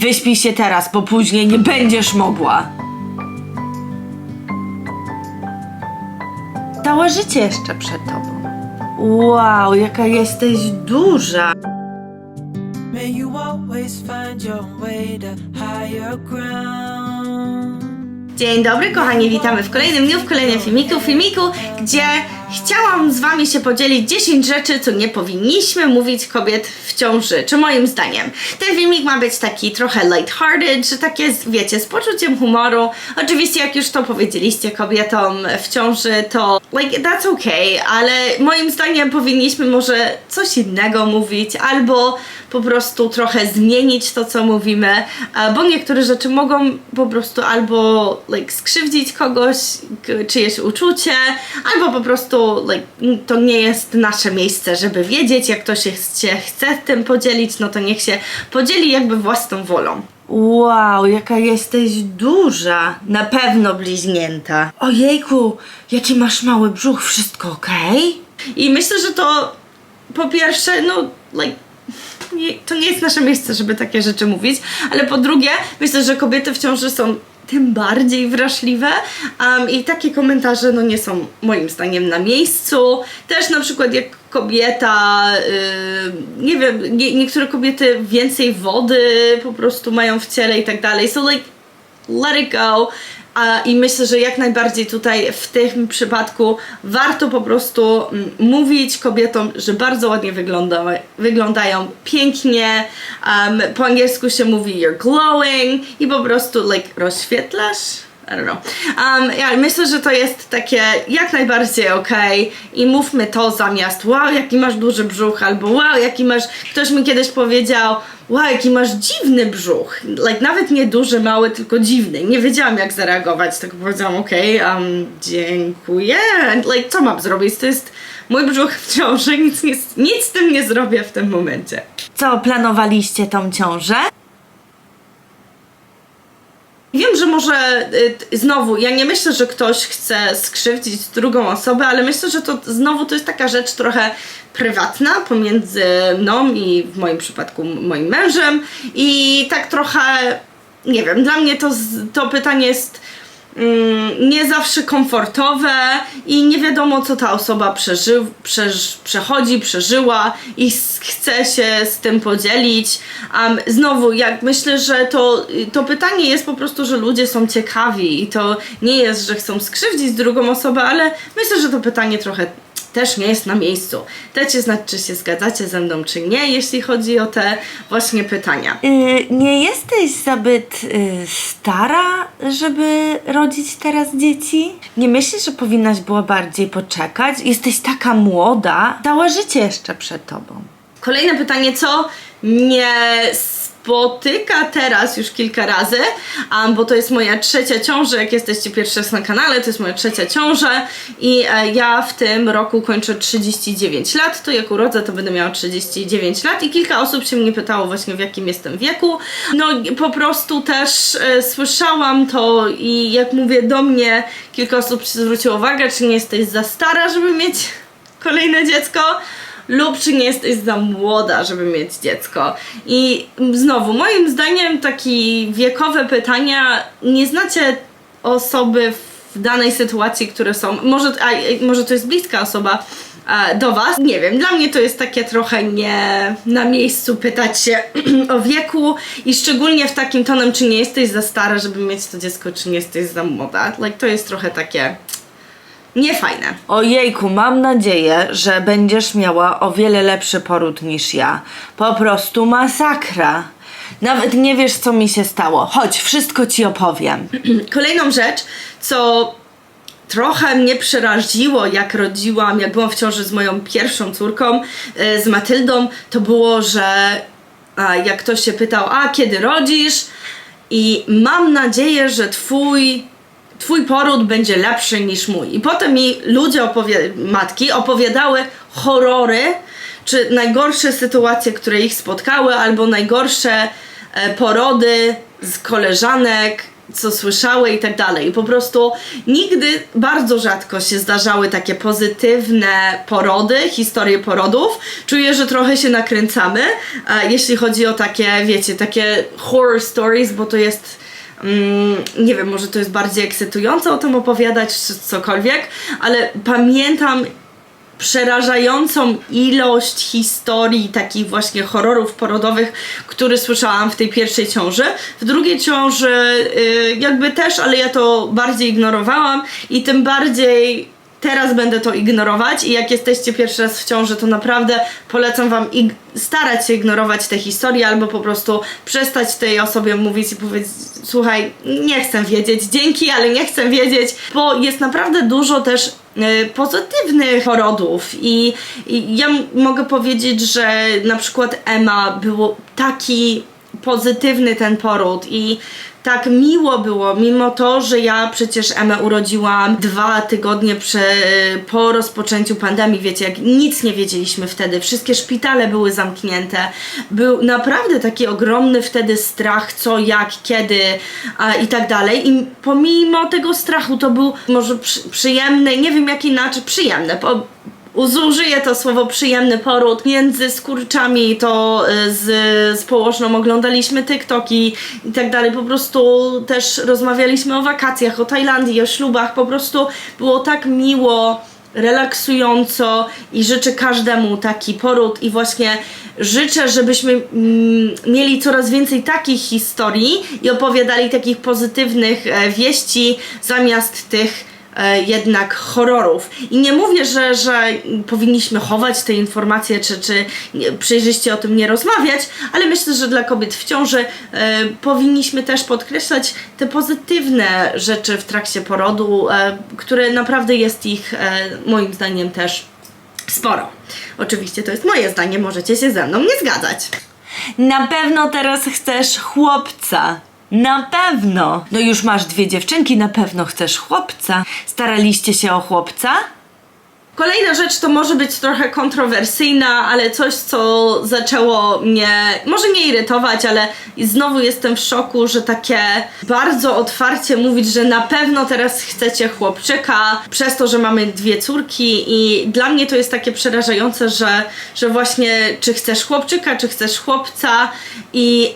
Wyśpij się teraz, bo później nie będziesz mogła. Całe życie jeszcze przed tobą. Wow, jaka jesteś duża. May you always find your way to higher ground. Dzień dobry kochani, witamy w kolejnym dniu, w kolejnym filmiku, filmiku, gdzie chciałam z wami się podzielić 10 rzeczy, co nie powinniśmy mówić kobiet w ciąży, czy moim zdaniem. Ten filmik ma być taki trochę lighthearted, że takie, wiecie, z poczuciem humoru. Oczywiście jak już to powiedzieliście kobietom w ciąży, to like that's okay, ale moim zdaniem powinniśmy może coś innego mówić, albo po prostu trochę zmienić to, co mówimy, e, bo niektóre rzeczy mogą po prostu albo like, skrzywdzić kogoś, czyjeś uczucie, albo po prostu like, to nie jest nasze miejsce, żeby wiedzieć, jak ktoś się chce, tym podzielić, no to niech się podzieli jakby własną wolą. Wow, jaka jesteś duża. Na pewno bliźnięta. Ojejku, jaki masz mały brzuch, wszystko okej? I myślę, że to po pierwsze, no, like, nie, to nie jest nasze miejsce, żeby takie rzeczy mówić, ale po drugie, myślę, że kobiety w ciąży są tym bardziej wrażliwe um, i takie komentarze no nie są moim zdaniem na miejscu. Też na przykład jak kobieta, yy, nie wiem, nie, niektóre kobiety więcej wody po prostu mają w ciele i tak dalej. So like, let it go. I myślę, że jak najbardziej tutaj w tym przypadku warto po prostu mm, mówić kobietom, że bardzo ładnie wygląda, wyglądają, pięknie. Um, po angielsku się mówi you're glowing i po prostu like rozświetlasz. I don't know. Um, ja myślę, że to jest takie jak najbardziej okej i mówmy to zamiast wow, jaki masz duży brzuch, albo wow, jaki masz... Ktoś mi kiedyś powiedział wow, jaki masz dziwny brzuch. Like, nawet nie duży, mały, tylko dziwny. Nie wiedziałam jak zareagować, tak powiedziałam okej, um, dziękuję. Like, co mam zrobić? To jest mój brzuch w ciąży, nic, nic, nic z tym nie zrobię w tym momencie. Co, planowaliście tą ciążę? Wiem, że może y, znowu, ja nie myślę, że ktoś chce skrzywdzić drugą osobę, ale myślę, że to znowu to jest taka rzecz trochę prywatna pomiędzy mną i w moim przypadku moim mężem. I tak trochę, nie wiem, dla mnie to, to pytanie jest mm, nie zawsze komfortowe i nie wiadomo, co ta osoba przeży, przeż, przechodzi, przeżyła i chce się z tym podzielić. Um, znowu, jak myślę, że to, to pytanie jest po prostu, że ludzie są ciekawi i to nie jest, że chcą skrzywdzić drugą osobę, ale myślę, że to pytanie trochę też nie jest na miejscu. Dajcie znać, czy się zgadzacie ze mną, czy nie, jeśli chodzi o te właśnie pytania. nie jesteś zabyt stara, żeby rodzić teraz dzieci? Nie myślisz, że powinnaś była bardziej poczekać? Jesteś taka młoda, całe życie jeszcze przed tobą. Kolejne pytanie, co nie spotyka teraz już kilka razy, um, bo to jest moja trzecia ciąża, jak jesteście pierwszy raz na kanale, to jest moja trzecia ciąża i e, ja w tym roku kończę 39 lat, to jak urodzę, to będę miała 39 lat i kilka osób się mnie pytało właśnie w jakim jestem wieku. No po prostu też e, słyszałam to i jak mówię do mnie, kilka osób zwróciło uwagę, czy nie jesteś za stara, żeby mieć kolejne dziecko lub czy nie jesteś za młoda, żeby mieć dziecko. I znowu, moim zdaniem, takie wiekowe pytania nie znacie osoby w danej sytuacji, które są. Może, a, może to jest bliska osoba do Was. Nie wiem, dla mnie to jest takie trochę nie na miejscu pytać się o wieku i szczególnie w takim tonem, czy nie jesteś za stara, żeby mieć to dziecko, czy nie jesteś za młoda. Like, to jest trochę takie niefajne. Ojejku, mam nadzieję, że będziesz miała o wiele lepszy poród niż ja. Po prostu masakra. Nawet nie wiesz, co mi się stało. Chodź, wszystko ci opowiem. Kolejną rzecz, co trochę mnie przeraziło, jak rodziłam, jak byłam w ciąży z moją pierwszą córką, e, z Matyldą, to było, że jak ktoś się pytał, a kiedy rodzisz? I mam nadzieję, że twój twój poród będzie lepszy niż mój. I potem mi ludzie, opowi- matki, opowiadały horrory, czy najgorsze sytuacje, które ich spotkały, albo najgorsze e, porody z koleżanek, co słyszały i tak dalej. I po prostu nigdy, bardzo rzadko się zdarzały takie pozytywne porody, historie porodów. Czuję, że trochę się nakręcamy, jeśli chodzi o takie, wiecie, takie horror stories, bo to jest nie wiem, może to jest bardziej ekscytujące o tym opowiadać, czy cokolwiek, ale pamiętam przerażającą ilość historii takich właśnie horrorów porodowych, które słyszałam w tej pierwszej ciąży. W drugiej ciąży y, jakby też, ale ja to bardziej ignorowałam i tym bardziej teraz będę to ignorować i jak jesteście pierwszy raz w ciąży, to naprawdę polecam wam starać się ignorować te historie albo po prostu przestać tej osobie mówić i powiedzieć słuchaj, nie chcę wiedzieć, dzięki, ale nie chcę wiedzieć, bo jest naprawdę dużo też e, pozytywnych porodów i, i ja mogę powiedzieć, że na przykład Emma było taki pozytywny ten poród i tak miło było, mimo to, że ja przecież Emę urodziłam dwa tygodnie prze, po rozpoczęciu pandemii, wiecie, jak nic nie wiedzieliśmy wtedy, wszystkie szpitale były zamknięte, był naprawdę taki ogromny wtedy strach, co, jak, kiedy a, i tak dalej. I pomimo tego strachu to był może przy, przyjemny, nie wiem jak inaczej, przyjemny, po, Użyję to słowo przyjemny poród. Między skurczami to y, z, z położną oglądaliśmy TikToki i tak dalej. Po prostu też rozmawialiśmy o wakacjach, o Tajlandii, o ślubach. Po prostu było tak miło, relaksująco i życzę każdemu taki poród i właśnie życzę, żebyśmy mm, mieli coraz więcej takich historii i opowiadali takich pozytywnych e, wieści zamiast tych jednak horrorów. I nie mówię, że, że powinniśmy chować te informacje, czy, czy przejrzyście o tym nie rozmawiać, ale myślę, że dla kobiet w ciąży e, powinniśmy też podkreślać te pozytywne rzeczy w trakcie porodu, e, które naprawdę jest ich e, moim zdaniem też sporo. Oczywiście to jest moje zdanie, możecie się ze mną nie zgadzać. Na pewno teraz chcesz chłopca. Na pewno. No już masz dwie dziewczynki, na pewno chcesz chłopca. Staraliście się o chłopca? Kolejna rzecz to może być trochę kontrowersyjna, ale coś, co zaczęło mnie może nie irytować, ale znowu jestem w szoku, że takie bardzo otwarcie mówić, że na pewno teraz chcecie chłopczyka, przez to, że mamy dwie córki i dla mnie to jest takie przerażające, że, że właśnie czy chcesz chłopczyka, czy chcesz chłopca i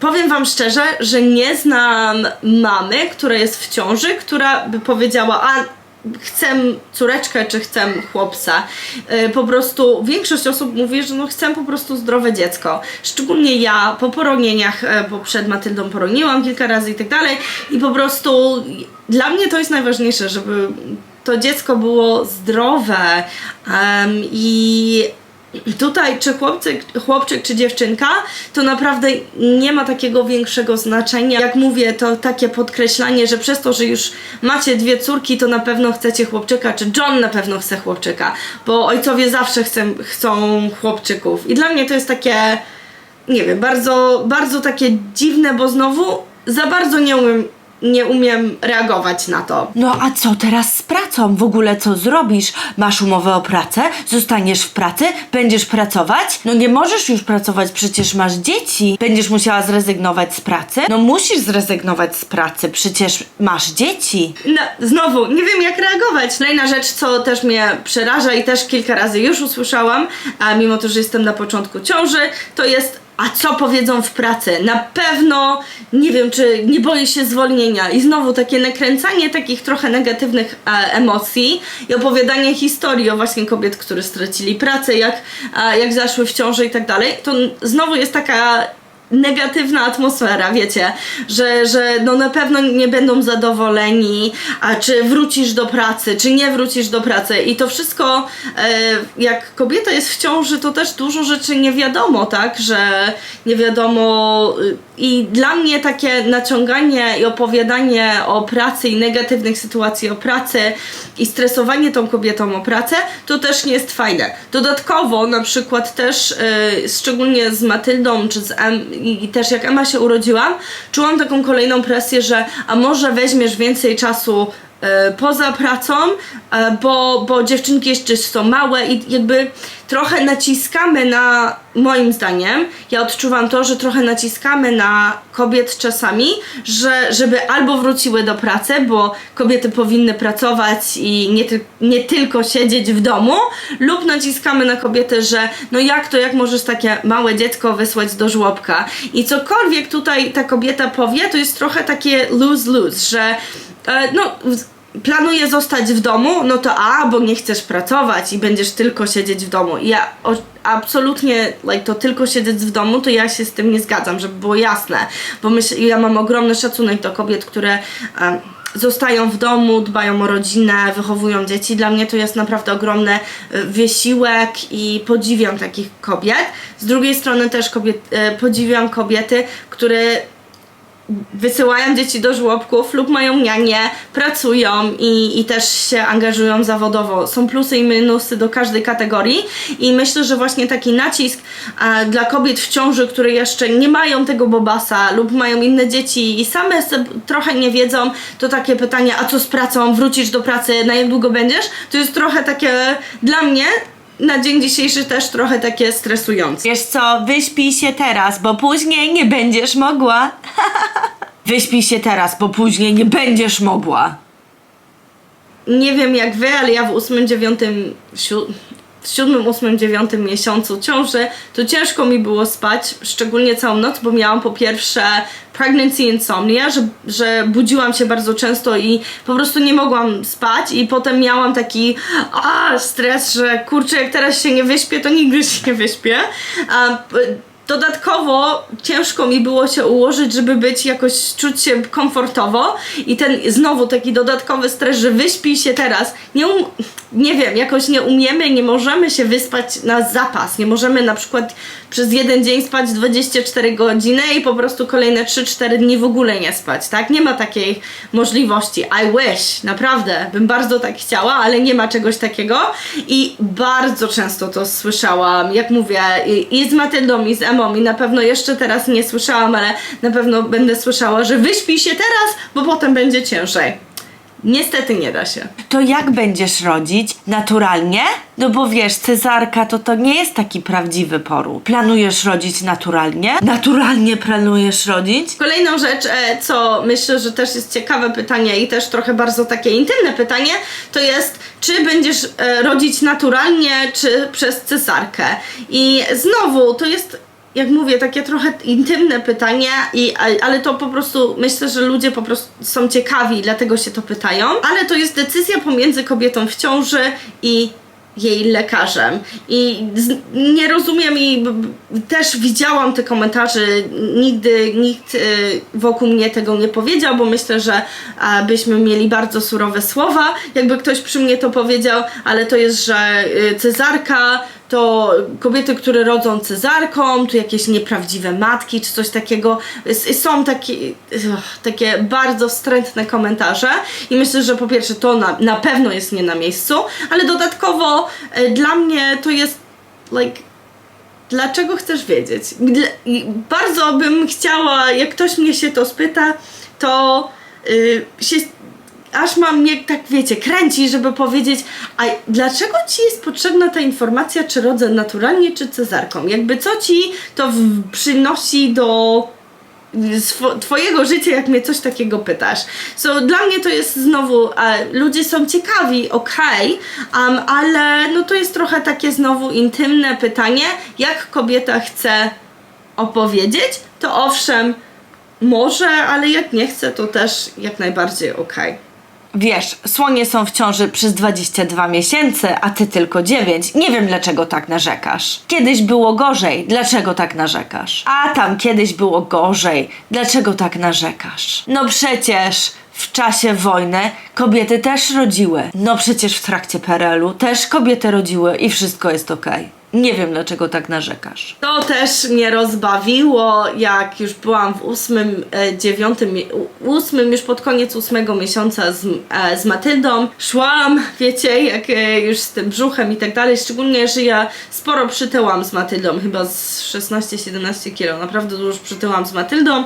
powiem wam szczerze, że nie znam mamy, która jest w ciąży, która by powiedziała, a chcę córeczkę, czy chcę chłopca. Yy, Po prostu większość osób mówi, że no chcę po prostu zdrowe dziecko. Szczególnie ja po poronieniach, e, bo przed Matyldą poroniłam kilka razy i tak dalej i po prostu dla mnie to jest najważniejsze, żeby to dziecko było zdrowe em, i Tutaj, czy chłopczyk, chłopczyk, czy dziewczynka, to naprawdę nie ma takiego większego znaczenia. Jak mówię, to takie podkreślanie, że przez to, że już macie dwie córki, to na pewno chcecie chłopczyka, czy John na pewno chce chłopczyka, bo ojcowie zawsze chcą, chłopczyków. I dla mnie to jest takie, nie wiem, bardzo, bardzo takie dziwne, bo znowu za bardzo nie umiem, nie umiem reagować na to. No a co teraz z pracą? W ogóle co zrobisz? Masz umowę o pracę? Zostaniesz w pracy? Będziesz pracować? No nie możesz już pracować, przecież masz dzieci. Będziesz musiała zrezygnować z pracy? No musisz zrezygnować z pracy, przecież masz dzieci. No, znowu, nie wiem jak reagować. Kolejna rzecz, co też mnie przeraża i też kilka razy już usłyszałam, a mimo to, że jestem na początku ciąży, to jest a co powiedzą w pracy? Na pewno, nie wiem, czy nie boję się zwolnienia. I znowu takie nakręcanie takich trochę negatywnych e, emocji i opowiadanie historii o właśnie kobiet, które stracili pracę, jak, e, jak zaszły w ciąży i tak dalej. To znowu jest taka negatywna atmosfera, wiecie, że, że no na pewno nie będą zadowoleni, a czy wrócisz do pracy, czy nie wrócisz do pracy i to wszystko, e, jak kobieta jest w ciąży, to też dużo rzeczy nie wiadomo, tak, że nie wiadomo y, i dla mnie takie naciąganie i opowiadanie o pracy i negatywnych sytuacji o pracy i stresowanie tą kobietą o pracę, to też nie jest fajne. Dodatkowo na przykład też, y, szczególnie z Matyldą, czy z em, i i też jak Emma się urodziłam, czułam taką kolejną presję, że a może weźmiesz więcej czasu poza pracą, e, bo, bo dziewczynki jeszcze są małe i jakby trochę naciskamy na, moim zdaniem, ja odczuwam to, że trochę naciskamy na kobiet czasami, że żeby albo wróciły do pracy, bo kobiety powinny pracować i nie, ty, nie tylko siedzieć w domu, lub naciskamy na kobiety, że no jak to, jak możesz takie małe dziecko wysłać do żłobka? I cokolwiek tutaj ta kobieta powie, to jest trochę takie lose-lose, że e, no planuję zostać w domu, no to a, bo nie chcesz pracować i będziesz tylko siedzieć w domu. I ja o, absolutnie, like, to tylko siedzieć w domu, to ja się z tym nie zgadzam, żeby było jasne, bo myśl, ja mam ogromny szacunek do kobiet, które em, zostają w domu, dbają o rodzinę, wychowują dzieci. Dla mnie to jest naprawdę ogromny e, wysiłek i podziwiam takich kobiet. Z drugiej strony też kobiet, e, podziwiam kobiety, które wysyłają dzieci do żłobków lub mają nianie, pracują i, i też się angażują zawodowo. Są plusy i minusy do każdej kategorii i myślę, że właśnie taki nacisk dla kobiet w ciąży, które jeszcze nie mają tego bobasa lub mają inne dzieci i same trochę nie wiedzą, to takie pytanie, a co z pracą, wrócisz do pracy, na jak długo będziesz? To jest trochę takie dla mnie na dzień dzisiejszy też trochę takie stresujące. Wiesz co, wyśpij się teraz, bo później nie będziesz mogła. wyśpij się teraz, bo później nie będziesz mogła. nie wiem jak wy, ale ja w 8, 9, siu- w 7, 8, 9 miesiącu ciąży, to ciężko mi było spać, szczególnie całą noc, bo miałam po pierwsze pregnancy insomnia, że, że budziłam się bardzo często i po prostu nie mogłam spać i potem miałam taki a, stres, że kurczę, jak teraz się nie wyśpię, to nigdy się nie wyśpię. Dodatkowo ciężko mi było się ułożyć, żeby być jakoś, czuć się komfortowo i ten znowu taki dodatkowy stres, że wyśpij się teraz. Nie, um, nie wiem, jakoś nie umiemy, nie możemy się wyspać na zapas. Nie możemy na przykład przez jeden dzień spać 24 godziny i po prostu kolejne 3-4 dni w ogóle nie spać, tak? Nie ma takiej możliwości. I wish, naprawdę, bym bardzo tak chciała, ale nie ma czegoś takiego i bardzo często to słyszałam, jak mówię, i, z Matyldą, i z Emą i na pewno jeszcze teraz nie słyszałam, ale na pewno będę słyszała, że wyśpij się teraz, bo potem będzie ciężej. Niestety nie da się. To jak będziesz rodzić? Naturalnie? No bo wiesz, cezarka to to nie jest taki prawdziwy poród. Planujesz rodzić naturalnie? Naturalnie planujesz rodzić? Kolejną rzecz, e, co myślę, że też jest ciekawe pytanie i też trochę bardzo takie intymne pytanie, to jest, czy będziesz e, rodzić naturalnie, czy przez cesarkę. I znowu, to jest jak mówię, takie trochę intymne pytanie, i, ale to po prostu myślę, że ludzie po prostu są ciekawi, dlatego się to pytają. Ale to jest decyzja pomiędzy kobietą w ciąży i jej lekarzem. I z, nie rozumiem i b, b, też widziałam te komentarze, nigdy nikt y, wokół mnie tego nie powiedział, bo myślę, że a, byśmy mieli bardzo surowe słowa, jakby ktoś przy mnie to powiedział, ale to jest, że y, cezarka to kobiety, które rodzą cezarką, to jakieś nieprawdziwe matki, czy coś takiego. Są takie, takie bardzo wstrętne komentarze i myślę, że po pierwsze to na, na pewno jest nie na miejscu, ale dodatkowo e, dla mnie to jest like dlaczego chcesz wiedzieć? Dla, bardzo bym chciała, jak ktoś mnie się to spyta, to y, się aż mam mnie tak wiecie, kręci, żeby powiedzieć, a dlaczego ci jest potrzebna ta informacja, czy rodzę naturalnie, czy cezarką? Jakby co ci to przynosi do swo- twojego życia, jak mnie coś takiego pytasz. So, dla mnie to jest znowu, e, ludzie są ciekawi, okej, um, ale no to jest trochę takie znowu intymne pytanie, jak kobieta chce opowiedzieć, to owszem, może, ale jak nie chce, to też jak najbardziej okej. Wiesz, słonie są w ciąży przez 22 miesiące, a ty tylko 9. Nie wiem dlaczego tak narzekasz. Kiedyś było gorzej, dlaczego tak narzekasz? A tam kiedyś było gorzej, dlaczego tak narzekasz? No przecież w czasie wojny kobiety też rodziły. No przecież w trakcie PRL-u też kobiety rodziły i wszystko jest okej. Nie wiem dlaczego tak narzekasz. To też mnie rozbawiło, jak już byłam w ósmym, e, dziewiątym, ósmym, już pod koniec ósmego miesiąca z, e, z Matyldą. Szłam, wiecie, jak e, już z tym brzuchem i tak dalej, szczególnie, że ja sporo przytyłam z Matyldą, chyba z 16-17 kilo, naprawdę dużo przytyłam z Matyldą.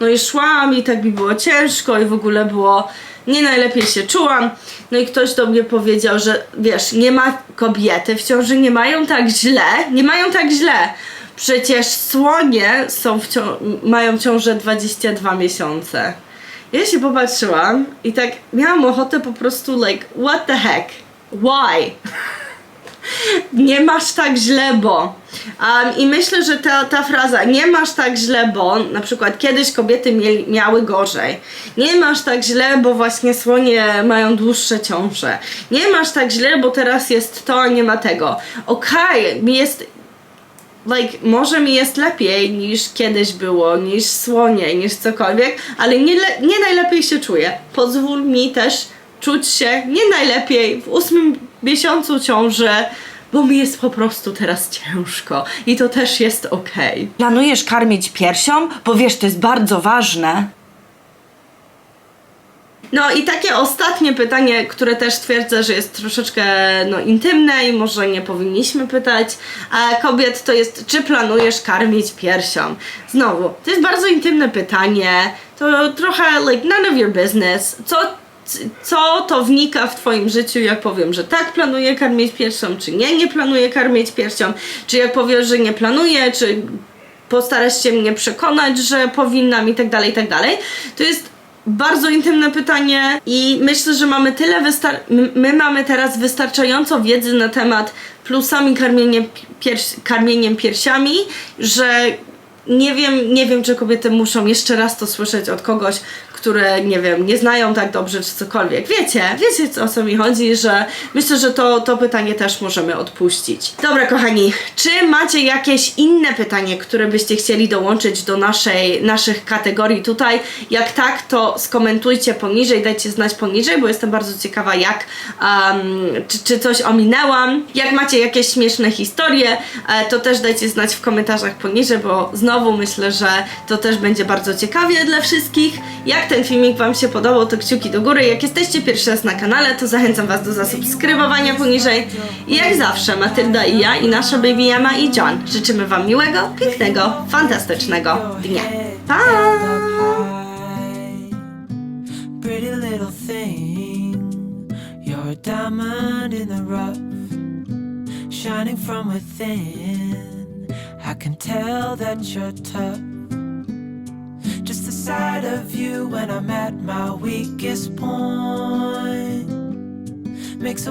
No i szłam i tak mi było ciężko i w ogóle było nie najlepiej się czułam. No i ktoś do mnie powiedział, że wiesz, nie ma kobiety w ciąży, nie mają tak źle, nie mają tak źle. Przecież słonie są w cią- mają ciążę 22 miesiące. Ja się popatrzyłam i tak miałam ochotę po prostu like, what the heck? Why? Nie masz tak źle, bo. Um, I myślę, że ta, ta fraza nie masz tak źle, bo na przykład kiedyś kobiety mieli, miały gorzej. Nie masz tak źle, bo właśnie słonie mają dłuższe ciąże. Nie masz tak źle, bo teraz jest to, a nie ma tego. Okej, mi jest like, może mi jest lepiej niż kiedyś było, niż słonie, niż cokolwiek, ale nie, nie najlepiej się czuję. Pozwól mi też czuć się nie najlepiej w ósmym miesiącu ciąży, bo mi jest po prostu teraz ciężko i to też jest okej. Planujesz karmić piersią? Bo wiesz, to jest bardzo ważne. No i takie ostatnie pytanie, które też twierdzę, że jest troszeczkę no, intymne i może nie powinniśmy pytać a kobiet, to jest czy planujesz karmić piersią? Znowu, to jest bardzo intymne pytanie, to trochę like none of your business. Co, co to wnika w twoim życiu, jak powiem, że tak planuję karmić piersią, czy nie, nie planuję karmić piersią, czy jak powiesz, że nie planuję, czy postarasz się mnie przekonać, że powinnam i tak dalej, i tak dalej. To jest bardzo intymne pytanie i myślę, że mamy tyle wystar- my, my mamy teraz wystarczająco wiedzy na temat plusami karmieniem, piers- karmieniem piersiami, że nie wiem, nie wiem, czy kobiety muszą jeszcze raz to słyszeć od kogoś, które, nie wiem, nie znają tak dobrze, czy cokolwiek. Wiecie, wiecie o co mi chodzi, że myślę, że to, to pytanie też możemy odpuścić. Dobra, kochani, czy macie jakieś inne pytanie, które byście chcieli dołączyć do naszej, naszych kategorii tutaj? Jak tak, to skomentujcie poniżej, dajcie znać poniżej, bo jestem bardzo ciekawa, jak, um, czy, czy coś ominęłam. Jak macie jakieś śmieszne historie, e, to też dajcie znać w komentarzach poniżej, bo znowu myślę, że to też będzie bardzo ciekawie dla wszystkich. Jak ten filmik Wam się podobał, to kciuki do góry. Jak jesteście pierwszy raz na kanale, to zachęcam Was do zasubskrybowania poniżej. I jak zawsze, Matylda i ja, i nasza baby Emma i John życzymy Wam miłego, pięknego, fantastycznego dnia. Pa! Shining from within. I can tell that you're tough. Sight of you when I'm at my weakest point. Makes a